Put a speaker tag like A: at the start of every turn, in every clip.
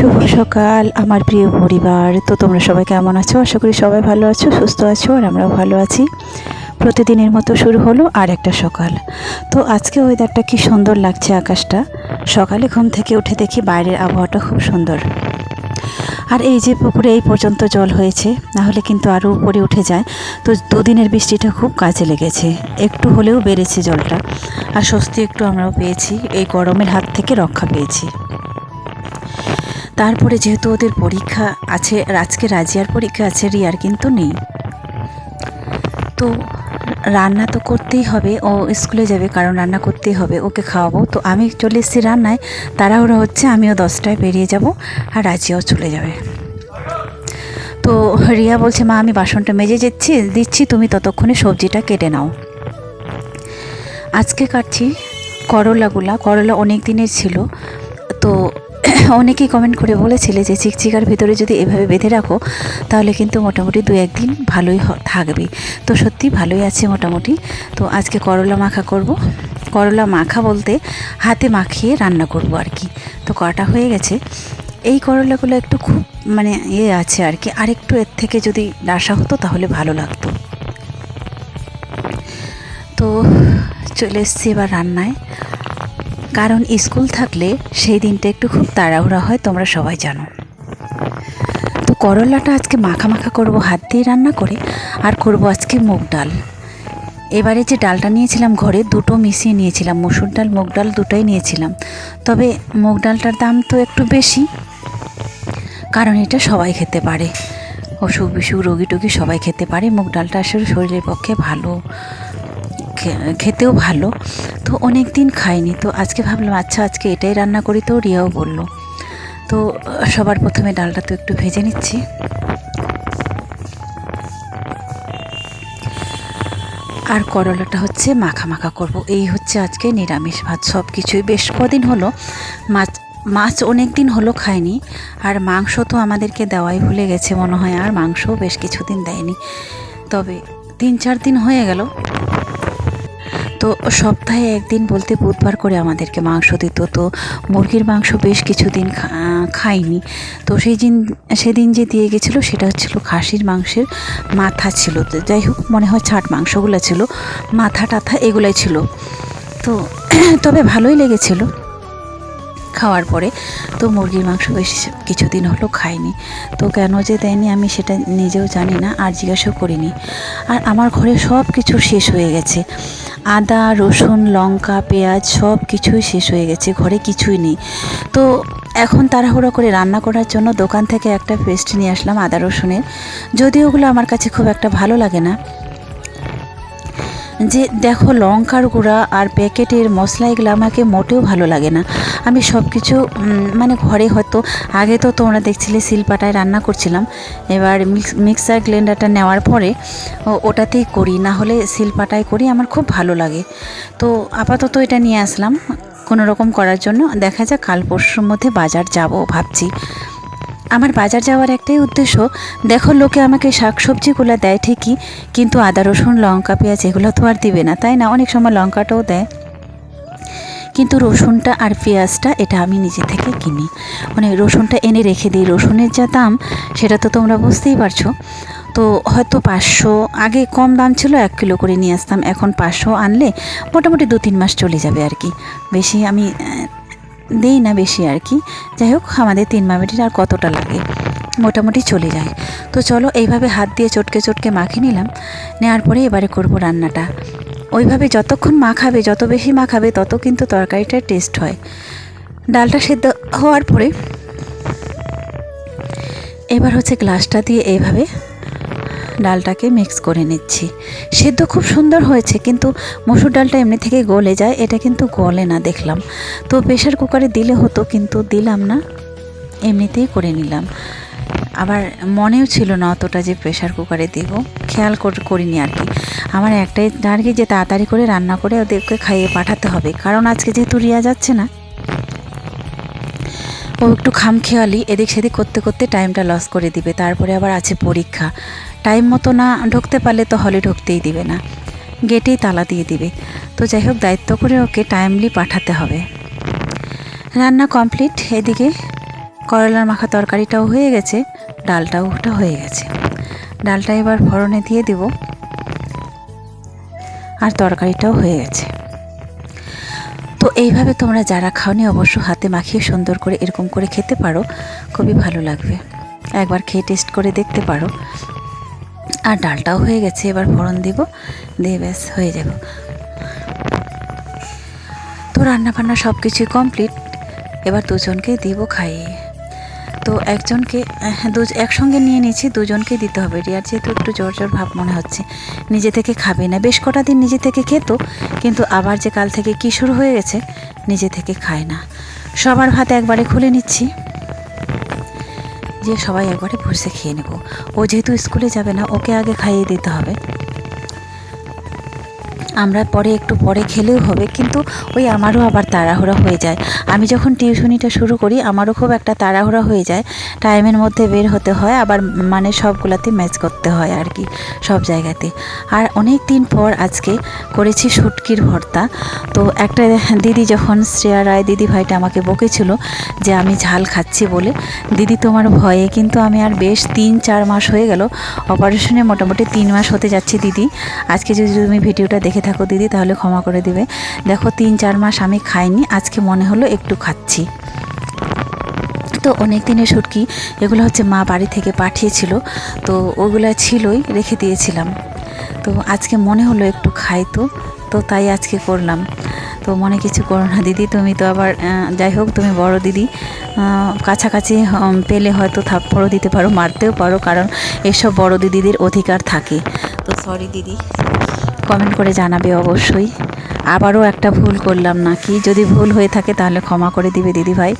A: শুভ সকাল, আমার প্রিয় পরিবার। তো তোমরা সবাই কেমন আছো? আশা করি সবাই ভালো আছো, সুস্থ আছো, আর আমরাও ভালো আছি। প্রতিদিনের মতো শুরু হলো আর একটা সকাল। তো আজকে ওয়েদারটা কি সুন্দর লাগছে আকাশটা? সকালে ঘুম থেকে উঠে দেখি বাইরের আবহাওয়াটা খুব সুন্দর। আর এই যে পুকুরে এই পর্যন্ত জল হয়েছে, না হলে কিন্তু আরও উপরে উঠে যায়। তো দুদিনের বৃষ্টিটা খুব কাজে লেগেছে। একটু হলেও বেড়েছে জলটা। আর স্বস্তি একটু আমরাও পেয়েছি। এই গরমের হাত থেকে রক্ষা পেয়েছি। তারপরে যেহেতু ওদের পরীক্ষা আছে আজকে রাজিয়ার পরীক্ষা আছে, রিয়ার কিন্তু নেই। তো রান্না তো করতেই হবে, ও স্কুলে যাবে কারণ রান্না করতেই হবে, ওকে খাওয়াবো। তো আমি চলে এসেছি রান্নায়, তাড়াহুড়ো হচ্ছে, আমিও দশটায় বেরিয়ে যাব আর রাজিয়াও চলে যাবে। তো রিয়া বলছে, মা, আমি বাসনটা মেজে যাচ্ছি দিচ্ছি, তুমি ততক্ষণে সবজিটা কেটে নাও। আজকে কাটছি করলাগুলা, করলা অনেক দিনের ছিল। তো অনেকেই কমেন্ট করে বলেছিলে যে চিকচিকার ভিতরে যদি এভাবে বেঁধে রাখো, তাহলে কিন্তু মোটামুটি দু একদিন ভালোই থাকবে। তো সত্যি ভালোই আছে মোটামুটি। তো আজকে করলা মাখা করব। করলা মাখা বলতে হাতে মাখিয়ে রান্না করব আর কি। তো কটা হয়ে গেছে। এই করলাগুলো একটু খুব মানে ইয়ে আছে আর কি। আরেকটু এর থেকে যদি ডাসা হতো তাহলে ভালো লাগতো। তো চলে এসছি এবার রান্নায়। কারণ স্কুল থাকলে সেই দিনটা একটু খুব তাড়াহুড়া হয়, তোমরা সবাই জানো। তো করলাটা আজকে মাখা মাখা করব, হাত দিয়ে রান্না করে, আর করব আজকে মুগ ডাল। এবারে যে ডালটা নিয়েছিলাম ঘরে, দুটো মিশিয়ে নিয়েছিলাম, মসুর ডাল, মুগ ডাল দুটোই নিয়েছিলাম। তবে মুগ ডালটার দাম তো একটু বেশি, কারণ এটা সবাই খেতে পারে। অসুখ বিসুখ রোগী টোগী সবাই খেতে পারে, মুগ ডালটা আসলে শরীরের পক্ষে ভালো। খেতেও ভালো। তো অনেক দিন খাইনি। তো আজকে ভাবলাম আচ্ছা আজকে এটাই রান্না করি। তো রিয়াও বলল, তো, সবার প্রথমে ডালটা তো একটু ভেজে নিচ্ছি। আর করলাটা হচ্ছে মাখা মাখা করব। এই হচ্ছে আজকে নিরামিষ ভাত। সব কিছুই বেশ কদিন হলো। মাছ মাছ অনেক দিন হলো খাইনি। আর মাংস তো আমাদেরকে দেওয়াই ভুলে গেছে মনে হয়। আর মাংসও বেশ কিছুদিন দেয়নি। তবে তিন চার দিন হয়ে গেল। তো সপ্তাহে একদিন বলতে বুধবার করে আমাদেরকে মাংস দিত। তো মুরগির মাংস বেশ কিছুদিন খাইনি। তো সেই দিন, সেদিন যে দিয়ে গেছিল সেটা হচ্ছিল খাসির মাংসের মাথা ছিল। তো যাই হোক, মনে হয় ছাট মাংসগুলো ছিল। মাথা টাথা এগুলাই ছিল। তো তবে ভালোই লেগেছিল। খাওয়ার পরে তো মুরগির মাংস বেশ কিছুদিন হলো খাইনি। তো কেন যে দেয়নি আমি সেটা নিজেও জানি না, আর জিজ্ঞাসাও করিনি। আর আমার ঘরে সব কিছু শেষ হয়ে গেছে। আদা, রসুন, লঙ্কা, পেঁয়াজ সব কিছুই শেষ হয়ে গেছে, ঘরে কিছুই নেই। তো এখন তাড়াহুড়ো করে রান্না করার জন্য দোকান থেকে একটা পেস্ট নিয়ে আসলাম আদা, রসুনের। যদিও ওগুলো আমার কাছে খুব একটা ভালো লাগে না। যে দেখো লঙ্কার গুঁড়া আর প্যাকেটের মশলা এগুলো আমাকে মোটেও ভালো লাগে না। আমি সব কিছু মানে ঘরে হয়তো, আগে তো তোমরা দেখছিলে শিলপাটায় রান্না করছিলাম। এবার মিক্স, মিক্সার গ্লেন্ডারটা নেওয়ার পরে ওটাতেই করি, না হলে শিলপাটায় করি, আমার খুব ভালো লাগে। তো আপাতত এটা নিয়ে আসলাম, কোনো রকম করার জন্য। দেখা যাক কাল পরশুর মধ্যে বাজার যাব, ভাবছি। আমার বাজার যাওয়ার একটাই উদ্দেশ্য, দেখো লোকে আমাকে শাকসবজিগুলো দেয় ঠিকই, কিন্তু আদা, রসুন, লঙ্কা, পেঁয়াজ এগুলো তো আর দিবে না, তাই না? অনেক সময় লঙ্কাটাও দেয়। কিন্তু রসুনটা আর পেঁয়াজটা এটা আমি নিজে থেকে কিনি। মানে রসুনটা এনে রেখে দিই। রসুনের যা দাম, সেটা তো তোমরা বুঝতেই পারছ। তো হয়তো পাঁচশো, আগে কম দাম ছিল, এক কিলো করে নিয়ে আসতাম। এখন পাঁচশো আনলে মোটামুটি দু তিন মাস চলে যাবে আর কি। বেশি আমি দেই না বেশি আর কি। যাই হোক, আমাদের তিন মামিটির আর কতটা লাগে, মোটামুটি চলে যায়। তো চলো, এইভাবে হাত দিয়ে চটকে চটকে মাখিয়ে নিলাম। নেওয়ার পরে এবারে করব রান্নাটা। ওইভাবে যতক্ষণ মাখাবে, যত বেশি মাখাবে, তত কিন্তু তরকারিটার টেস্ট হয়। ডালটা সেদ্ধ হওয়ার পরে এবার হচ্ছে গ্লাসটা দিয়ে এইভাবে ডালটাকে মিক্স করে নিচ্ছি। সেদ্ধ খুব সুন্দর হয়েছে, কিন্তু মসুর ডালটা এমনি থেকে গলে যায়, এটা কিন্তু গলে না দেখলাম। তো প্রেশার কুকারে দিলে হতো, কিন্তু দিলাম না, এমনিতেই করে নিলাম। আবার মনেও ছিল না অতটা যে প্রেশার কুকারে দেবো, খেয়াল কর- করিনি আর কি। আমার একটাই টার্গেট যে তাড়াতাড়ি করে রান্না করে ওদেরকে খাইয়ে পাঠাতে হবে, কারণ আজকে যেহেতু রিয়া যাচ্ছে না ও একটু খামখেয়ালি এদিক সেদিক করতে করতে টাইমটা লস করে দিবে। তারপরে আবার আছে পরীক্ষা। টাইম মতো না ঢুকতে পারলে তো হলে ঢুকতেই দিবে না। গেটেই তালা দিয়ে দিবে। তো যাই হোক, দায়িত্ব করে ওকে টাইমলি পাঠাতে হবে। রান্না কমপ্লিট এদিকে করলার মাখা তরকারিটাও হয়ে গেছে, ডালটাও ওটা হয়ে গেছে। ডালটা এবার ফোড়নে দিয়ে দেব। আর তরকারিটাও হয়ে গেছে। তো এইভাবে তোমরা যারা খাওনি অবশ্য হাতে মাখিয়ে সুন্দর করে এরকম করে খেতে পারো, খুবই ভালো লাগবে। একবার খেয়ে টেস্ট করে দেখতে পারো। আর ডালটাও হয়ে গেছে, এবার ফোড়ন দিব, দিয়ে ব্যাস, হয়ে যাব। তো রান্না বান্না সব কিছুই কমপ্লিট এবার দুজনকে দিব খাইয়ে। তো একজনকে দু, একসঙ্গে নিয়ে নিয়েছি দুজনকে দিতে হবে। রিয়ার যেহেতু একটু জোর জোর ভাব মনে হচ্ছে, নিজে থেকে খাবে না। বেশ কটা দিন নিজে থেকে খেত, কিন্তু আবার যে কাল থেকে কী শুরু হয়ে গেছে, নিজে থেকে খায় না। সবার ভাত একবারে খুলে নিচ্ছি। যে সবাই একবারে বসে খেয়ে নেব। ও যেহেতু স্কুলে যাবে না, ওকে আগে খাইয়ে দিতে হবে। আমরা পরে একটু পরে খেলেও হবে, কিন্তু ওই আমারও আবার তাড়াহুড়া হয়ে যায়। আমি যখন টিউশনিটা শুরু করি, আমারও খুব একটা তাড়াহুড়া হয়ে যায়। টাইমের মধ্যে বের হতে হয়, আবার মানে সবগুলাতে ম্যাচ করতে হয় আর কি, সব জায়গাতে। আর অনেক দিন পর আজকে করেছি শুটকির ভর্তা। তো একটা দিদি যখন, শ্রেয়া রায় দিদি ভাইটা আমাকে বকেছিল যে, আমি ঝাল খাচ্ছি বলে, দিদি তোমার ভয়ে কিন্তু আমি আর বেশ তিন, চার মাস হয়ে গেল, অপারেশনে মোটামুটি তিন মাস হতে যাচ্ছি দিদি। আজকে যদি তুমি ভিডিওটা দেখে থাকো দিদি, তাহলে ক্ষমা করে দিবে। দেখো, তিন, চার মাস আমি খাইনি, আজকে মনে হলো একটু খাচ্ছি। তো অনেক দিনের শুটকি, এগুলো হচ্ছে মা বাড়ি থেকে পাঠিয়েছিল। তো ওগুলো ছিলই, রেখে দিয়েছিলাম। তো আজকে মনে হলো একটু খাই তো তো তাই আজকে করলাম। তো মনে কিছু করো না দিদি, তুমি তো আবার যাই হোক, তুমি বড় দিদি। কাছাকাছি পেলে হয়তো থাপ্পড়ও দিতে পারো, মারতেও পারো, কারণ এসব বড় দিদিদের অধিকার থাকে। তো সরি দিদি। কমেন্ট করে জানাবে অবশ্যই। আবারও একটা ভুল করলাম নাকি? যদি ভুল হয়ে থাকে তাহলে ক্ষমা করে দিবে দিদি ভাই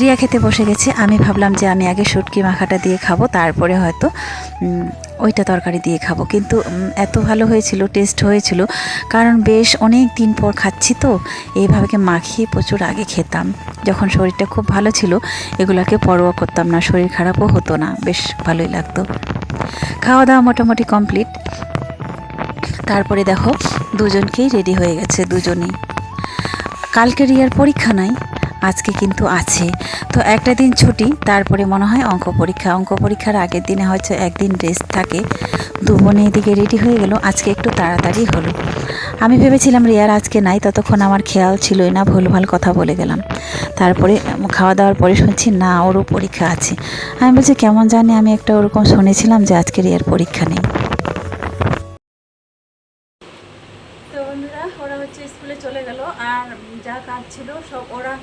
A: রিয়া খেতে বসে গেছে। আমি ভাবলাম যে আমি আগে শুটকি মাখাটা দিয়ে খাব, তারপরে হয়তো ওইটা তরকারি দিয়ে খাব। কিন্তু এত ভালো হয়েছিল টেস্ট হয়েছিল। কারণ বেশ অনেক দিন পর খাচ্ছি তো, এইভাবে মাখিয়ে প্রচুর আগে খেতাম। যখন শরীরটা খুব ভালো ছিল, এগুলোকে পরোয়া করতাম না, শরীর খারাপও হতো না, বেশ ভালোই লাগতো। খাওয়া দাওয়া মোটামুটি কমপ্লিট তারপরে দেখো, দুজনকেই রেডি হয়ে গেছে, দুজনেই। কালকে রিয়ার পরীক্ষা নাই, আজকে কিন্তু আছে। তো একটা দিন ছুটি, তারপরে মনে হয় অঙ্ক পরীক্ষা। অঙ্ক পরীক্ষার আগের দিনে হয়তো একদিন রেস্ট থাকে। দু বোনে এদিকে রেডি হয়ে গেল, আজকে একটু তাড়াতাড়ি হলো। আমি ভেবেছিলাম রিয়ার আজকে নাই, ততক্ষণ আমার খেয়াল ছিলই না, ভুলভাল কথা বলে গেলাম। তারপরে খাওয়া দাওয়ার পরে শুনছি, না, ওরও পরীক্ষা আছে। আমি বলছি, কেমন জানি আমি একটা ওরকম শুনেছিলাম যে আজকে রিয়ার পরীক্ষা নেই
B: তো বন্ধুরা ওরা হচ্ছে স্কুলে চলে গেল আর যা কাজ ছিল সব ওরা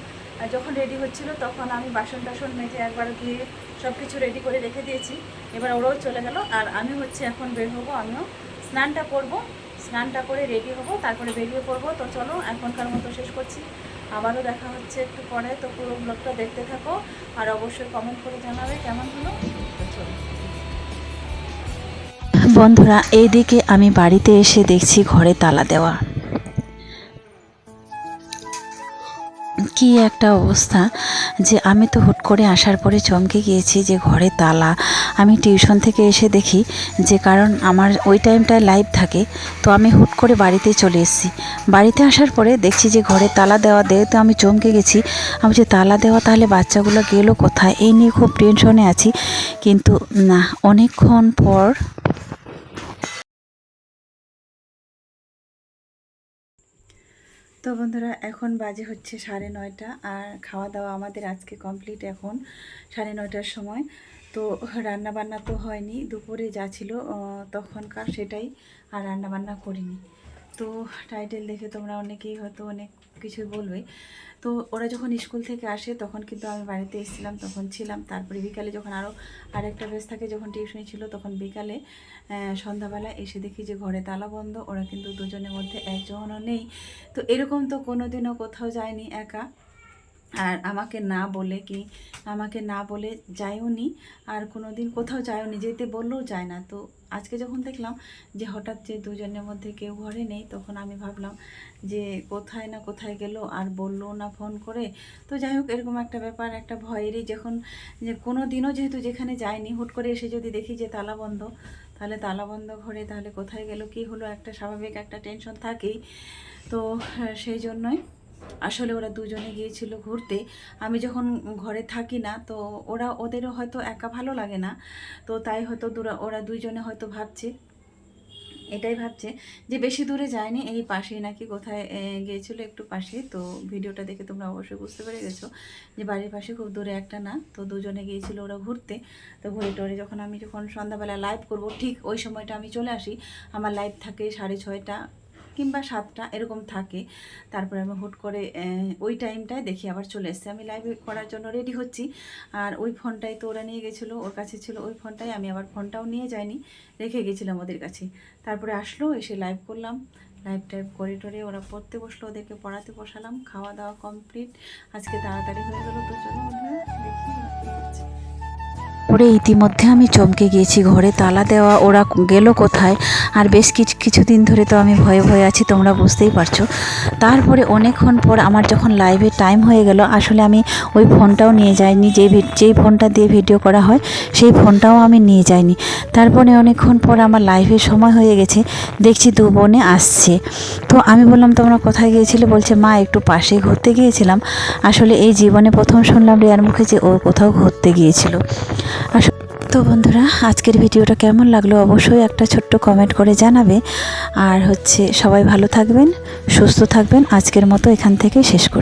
B: যখন রেডি হচ্ছিল তখন আমি বাসন টাসন মেজে একবার গিয়ে সব কিছু রেডি করে রেখে দিয়েছি। এবার ওরাও চলে গেল আর আমি হচ্ছে এখন বের হব, আমিও স্নানটা করব, স্নানটা করে রেডি হব, তারপরে বেরিয়ে পড়ব। তো চলো এখনকার মতো শেষ করছি। আবারও দেখা হচ্ছে একটু পরে। তো পুরো ব্লগটা দেখতে থাকো আর অবশ্যই কমেন্ট করে জানাবে কেমন হলো। চলো।
A: বন্ধুরা, এইদিকে আমি বাড়িতে এসে দেখছি ঘরে তালা দেওয়া। কি একটা অবস্থা যে আমি তো হুট করে আসার পরে চমকে গিয়েছি যে ঘরে তালা। আমি টিউশন থেকে এসে দেখি যে কারণ আমার ওই টাইমটায় লাইভ থাকে, তো আমি হুট করে বাড়িতে চলে এসেছি। বাড়িতে আসার পরে দেখছি যে ঘরে তালা দেওয়া দেয় তো আমি চমকে গেছি, আমি যে তালা দেওয়া তাহলে বাচ্চাগুলো গেলো কোথায়? এই নিয়ে খুব টেনশনে আছি। কিন্তু না, অনেকক্ষণ পর তো বন্ধুরা, এখন বাজে হচ্ছে সাড়ে নয়টা আর খাওয়া দাওয়া আমাদের আজকে কমপ্লিট এখন সাড়ে নয়টার সময়। তো রান্নাবান্না তো হয়নি, দুপুরে যা ছিল তখনকার সেটাই আর রান্নাবান্না করিনি। তো টাইটেল দেখে তোমরা অনেকেই হয়তো অনেক কিছুই বলবে। তো ওরা যখন স্কুল থেকে আসে, তখন কিন্তু আমি বাড়িতে এসেছিলাম, তখন ছিলাম। তারপরে বিকালে যখন আরও আরেকটা বেশ থাকে যখন টিউশনি ছিল, তখন বিকালে সন্ধ্যাবেলা এসে দেখি যে ঘরে তালা বন্ধ, ওরা কিন্তু দুজনের মধ্যে একজনও নেই। তো এরকম তো কোনো দিনও কোথাও যায়নি একা। আর আমাকে না বলে কি, আমাকে না বলে যায়ও নি, আর কোনো দিন কোথাও যায়ও নি, যেতে বললেও যায় না। তো আজকে যখন দেখলাম যে হঠাৎ যে দুজনের মধ্যে কেউ ঘরে নেই, তখন আমি ভাবলাম যে কোথায় না কোথায় গেল আর বলল না ফোন করে। তো যাই হোক, এরকম একটা ব্যাপার, একটা ভয়েরই যখন যে কোনো দিনও যেহেতু যেখানে যায়নি, হুট করে এসে যদি দেখি যে তালা বন্ধ তাহলে তালা বন্ধ ঘরে তাহলে কোথায় গেল, কি হলো, একটা স্বাভাবিক একটা টেনশন থাকেই। তো সেই জন্যই
B: আসলে ওরা দুজনে গিয়েছিল ঘুরতে। আমি যখন ঘরে থাকি না, তো ওরা ওদেরও হয়তো একা ভালো লাগে না। তো তাই হয়তো দুরা- ওরা দুইজনে হয়তো ভাবছে, এটাই ভাবছে যে বেশি দূরে যায়নি, এই পাশেই নাকি কোথায় গিয়েছিল একটু পাশে। তো ভিডিওটা দেখে তোমরা অবশ্যই বুঝতে পেরে গেছো যে বাড়ির পাশে খুব দূরে একটা না। তো দুজনে গিয়েছিল ওরা ঘুরতে। তো ঘুরে টরে যখন আমি যখন সন্ধ্যাবেলা লাইভ করব, ঠিক ওই সময়টা আমি চলে আসি। আমার লাইভ থাকে সাড়ে ছয়টা। কিংবা সাতটা এরকম থাকে। তারপরে আমি হুট করে ওই টাইমটায় দেখি আবার চলে এসছে। আমি লাইভ করার জন্য রেডি হচ্ছি। আর ওই ফোনটাই তো ওরা নিয়ে গেছিল, ওর কাছে ছিল ওই ফোনটাই। আমি আবার ফোনটাও নিয়ে যাইনি, রেখে গেছিলাম ওদের কাছে। তারপরে আসলো, এসে লাইভ করলাম। লাইভ টাইভ করে টরে ওরা পড়তে বসল, ওদেরকে পড়াতে বসালাম। খাওয়া দাওয়া কমপ্লিট আজকে তাড়াতাড়ি হয়ে গেলো তো চলো দেখি
A: ওরে ইতিমধ্যে আমি চমকে গিয়েছি ঘরে তালা দেওয়া, ওরা গেল কোথায়? আর বেশ কিছু কিছুদিন ধরে তো আমি ভয়ে ভয়ে আছি, তোমরা বুঝতেই পারছ। তারপরে অনেকক্ষণ পর আমার যখন লাইভে টাইম হয়ে গেল, আসলে আমি ওই ফোনটাও নিয়ে যাইনি, যে যেই ফোনটা দিয়ে ভিডিও করা হয়, সেই ফোনটাও আমি নিয়ে যাইনি। তারপরে অনেকক্ষণ পর আমার লাইভের সময় হয়ে গেছে, দেখছি দু বোনে আসছে। তো আমি বললাম, তোমরা কোথায় গিয়েছিলে? বলছে, মা, একটু পাশে ঘুরতে গিয়েছিলাম। আসলে এই জীবনে প্রথম শুনলাম রিয়ার মুখে যে ও কোথাও ঘুরতে গিয়েছিল। তো বন্ধুরা, আজকের ভিডিওটা কেমন লাগল অবশ্যই একটা ছোট্ট কমেন্ট করে জানাবে। আর হচ্ছে সবাই ভালো থাকবেন, সুস্থ থাকবেন। আজকের মতো এখান থেকে শেষ করি